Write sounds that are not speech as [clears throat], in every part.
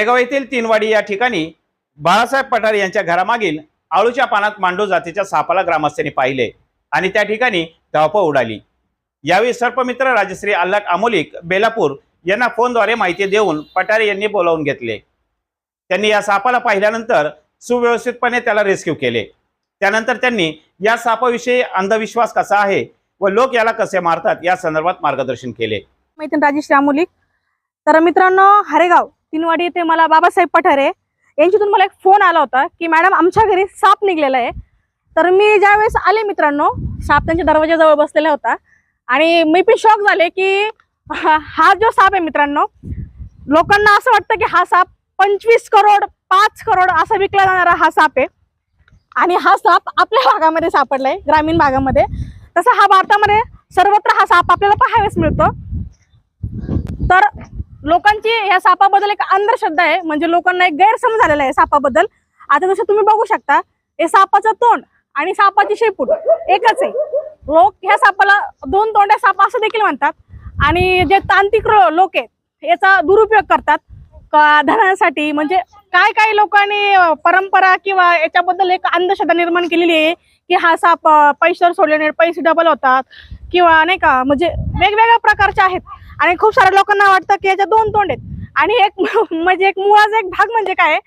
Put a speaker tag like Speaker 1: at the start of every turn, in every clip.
Speaker 1: हरेगाव येथील तीनवाडी या ठिकाणी बाळासाहेब पठार यांच्या घरामागील आळूच्या पानात मांडू जातीच्या सापाला ग्रामस्थांनी पाहिले आणि त्या ठिकाणी धावपळ उडाली. यावेळी सर्पमित्र राजश्री अल्लाट अमोलिक बेलापूर यांना फोनद्वारे माहिती देऊन पठारे यांनी बोलावून घेतले. त्यांनी या सापाला पाहिल्यानंतर सुव्यवस्थितपणे त्याला रेस्क्यू केले. त्यानंतर त्यांनी या सापाविषयी अंधविश्वास कसा आहे व लोक याला कसे मारतात या संदर्भात मार्गदर्शन केले.
Speaker 2: मैत्रीण राजेश रामुलिक तर मित्रांनो हरेगाव तीनवाडी येथे मला बाबासाहेब पठारे यांच्यातून मला एक फोन आला होता की मॅडम आमच्या घरी साप निघलेला आहे. तर मी ज्यावेळेस आले मित्रांनो साप त्यांच्या दरवाजाजवळ बसलेला होता. आणि मी पण शॉक झाले की हा हा जो साप आहे मित्रांनो लोकांना असं वाटतं की हा साप पंचवीस करोड पाच करोड असा विकला जाणारा हा साप आहे. आणि हा साप आपल्या भागामध्ये सापडलाय ग्रामीण भागामध्ये. तसा हा भारतामध्ये सर्वत्र हा साप आपल्याला पाहाव्यास मिळतो. तर लोकांची या सापाबद्दल एक अंधश्रद्धा आहे. म्हणजे लोकांना एक गैरसमज झालेला आहे सापाबद्दल. आता जसं तुम्ही बघू शकता हे सापाचं तोंड आणि सापाची शेपूट एकच आहे. लोक ह्या सापाला दोन तोंड्या साप असं देखील म्हणतात. आणि जे तांत्रिक लोक आहेत याचा दुरुपयोग करतात. धनासाठी म्हणजे काय काय लोकांनी परंपरा किंवा याच्याबद्दल एक अंधश्रद्धा निर्माण केलेली आहे की हा साप पैशावर सोडल्याने पैसे डबल होतात किंवा नाही का म्हणजे वेगवेगळ्या प्रकारचे आहेत. आणि खूप साऱ्या लोकांना वाटतं की याच्या दोन तोंड आहेत. आणि एक [laughs] म्हणजे एक मुळाचा एक भाग म्हणजे काय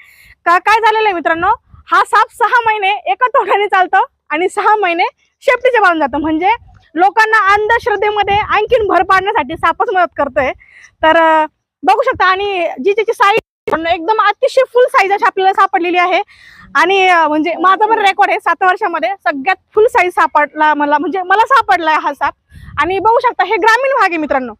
Speaker 2: का काय झालेलं आहे मित्रांनो? हा साप सहा महिने एका तोंडाने चालतो आणि सहा महिने शेपटीच्या बांधून जातं. म्हणजे लोकांना अंधश्रद्धेमध्ये आणखीन भर पाडण्यासाठी सापच मदत करतोय. तर बघू शकता आणि जी त्याची साईज एकदम अतिशय फुल साईज अशी आपल्याला सापडलेली आहे. आणि म्हणजे माझा पण रेकॉर्ड आहे सात वर्षामध्ये. सगळ्यात फुल साईज सापडला मला म्हणजे मला सापडला हा साप. आणि बघू शकता हे ग्रामीण भाग आहे मित्रांनो.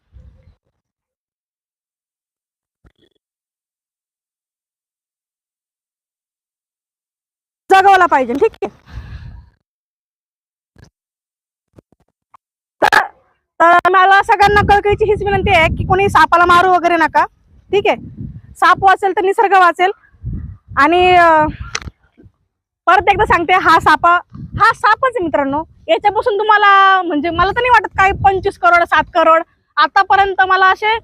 Speaker 2: जगवला पाहिजे ठीक आहे? तर- मला सगळ्यांना कळकळीची हीच विनंती आहे की कोणी सापाला मारू वगैरे नका ठीक आहे? साप वाचेल तर निसर्ग वाचेल. आणि परत एकदा सांगते हा साप हा सापच आहे मित्रांनो. याच्यापासून तुम्हाला म्हणजे मला तर नाही वाटत काय पंचवीस करोड सात करोड. आतापर्यंत मला असे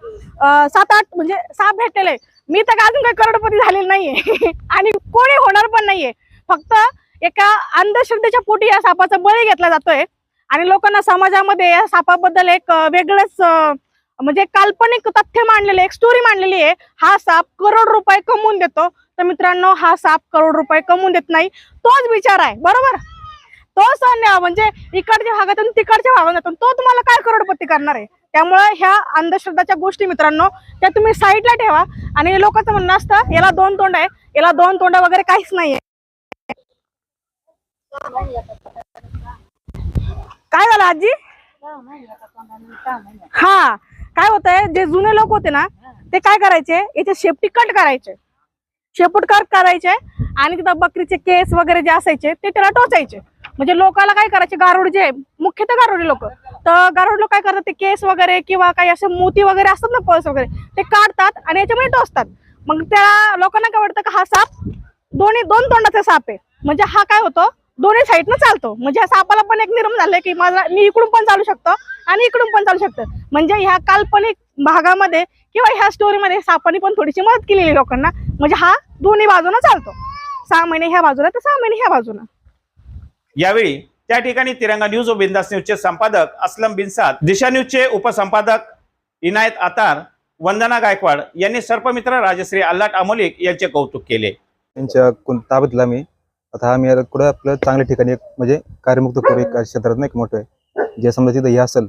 Speaker 2: सात आठ म्हणजे साप भेटलेले. मी तर अजून काही करोडपती झालेली नाहीये. [laughs] आणि कोणी होणार पण नाहीये. फक्त एका अंधश्रद्धेच्या पोटी या सापाचा बळी घेतला जातोय. आणि लोकांना समाजामध्ये या सापाबद्दल एक वेगळंच म्हणजे काल्पनिक तथ्य मांडलेले एक स्टोरी मांडलेली आहे. हा साप करोड रुपये कमवून देतो. तर मित्रांनो हा साप करोड रुपये कमवून देत नाही. तोच विचार आहे बरोबर? तोच अन्य म्हणजे इकडच्या भागातून तिकडच्या भागातून तो तुम्हाला काय करोडपती करणार आहे? त्यामुळे ह्या अंधश्रद्धाच्या गोष्टी मित्रांनो त्या तुम्ही साईडला ठेवा. आणि लोकांचं म्हणणं असतं याला दोन तोंड आहे. याला दोन तोंड वगैरे काहीच नाहीये. काय झालं आजी? हा काय होतंय जे जुने लोक होते ना ते काय करायचे? याचे शेपटी कट करायचे. शेपूट कट करायचे. आणि तिथं बकरीचे केस वगैरे जे असायचे ते त्याला टोचायचे. म्हणजे लोकाला काय करायचे गारुड जे मुख्यतः गारुडी लोक. तर गारुड लोक काय करतात ते केस वगैरे किंवा काही असे मोती वगैरे असतात ना पळस वगैरे ते काढतात आणि याच्यामध्ये टोचतात. मग त्या लोकांना काय वाटतं का हा साप दोन्ही दोन तोंडाचा साप आहे. म्हणजे हा काय होतो दोन्ही साईडनं चालतो. म्हणजे ह्या सापाला पण एक निर्म झालंय की माझा मी इकडून पण चालू शकतो आणि इकडून पण चालू शकतो. म्हणजे ह्या काल्पनिक भागामध्ये किंवा ह्या स्टोरीमध्ये सापाने पण थोडीशी मदत केलेली आहे लोकांना. म्हणजे हा दोन्ही बाजूनं चालतो. सहा महिने ह्या बाजूला तर सहा महिने ह्या बाजूला
Speaker 1: यावेळी त्या ठिकाणी तिरंगा न्यूज व बिंदास न्यूजचे संपादक असलम बिनसाद दिशा न्यूजचे उपसंपादक इनायत आतार वंदना गायकवाड यांनी सर्पमित्र राजश्री अल्लाट अमोलिक यांचे कौतुक केले.
Speaker 3: त्यांच्या कोण ताब्यातला मी आता आम्ही कुठं आपलं चांगल्या ठिकाणी एक म्हणजे कार्यमुक्त करू एक क्षेत्रात नाही मोठं आहे. जे समजा तिथं हे असेल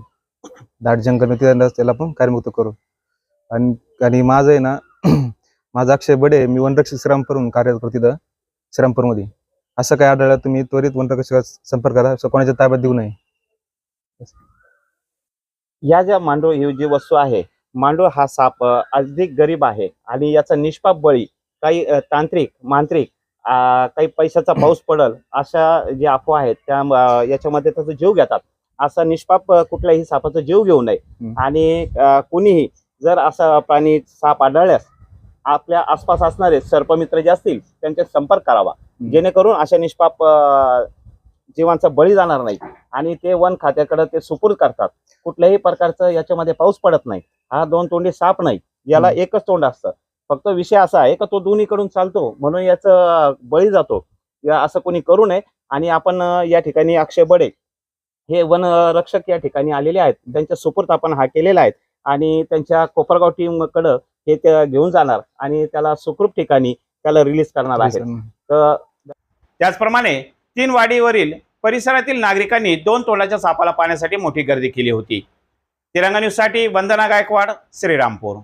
Speaker 3: दाट जंगल तिथं त्याला पण कार्यमुक्त करू. आणि आणि माझं आहे ना [clears throat] माझा अक्षय बडे आहे. मी वनरक्षक श्रीरामपूरहून कार्यरत करतो तिथं श्रीरामपूरमध्ये असं काय आढळलं? तुम्ही त्वरित वनरक्षकात संपर्क करा? असं कोणाच्या ताब्यात देऊ नये?
Speaker 1: या ज्या मांडूळ ही जी वस्तू आहे मांडूळ हा साप अधिक गरीब आहे आणि याचा निष्पाप बळी काही तांत्रिक मांत्रिक काही पैशाचा पाऊस पडल अशा जे अफवा आहेत त्या याच्यामध्ये त्याचा जीव घेतात. असा निष्पाप कुठल्याही सापाचा जीव घेऊ नये. आणि कुणीही जर असा प्राणी साप आढळल्यास आपल्या आसपास असणारे सर्पमित्र जे असतील त्यांचे संपर्क करावा. जेणेकरून अशा निष्पाप जीवांचा बळी जाणार नाही. आणि ते वन खात्याकडे ते सुपूर्द करतात. कुठल्याही प्रकारचं याच्यामध्ये पाऊस पडत नाही. हा दोन तोंडी साप नाही. याला एकच तोंड असतं. फक्त विषय असा आहे का तो दोन्हीकडून चालतो. म्हणून याचं बळी जातो. या असं कोणी करू नये. आणि आपण या ठिकाणी अक्षय बडे हे वन रक्षक या ठिकाणी आलेले आहेत. त्यांच्या सुपूर्त आपण हा केलेला आहे. आणि त्यांच्या कोपरगाव टीम कडं हे ते घेऊन जाणार. आणि त्याला सुखरूप ठिकाणी त्याला रिलीज करणार आहेत. तर त्याचप्रमाणे तीन वाडीवरील परिसरातील नागरिकांनी दोन तोंडाच्या सापाला पाहण्यासाठी मोठी गर्दी केली होती. तिरंगा न्यूजसाठी वंदना गायकवाड श्रीरामपूर.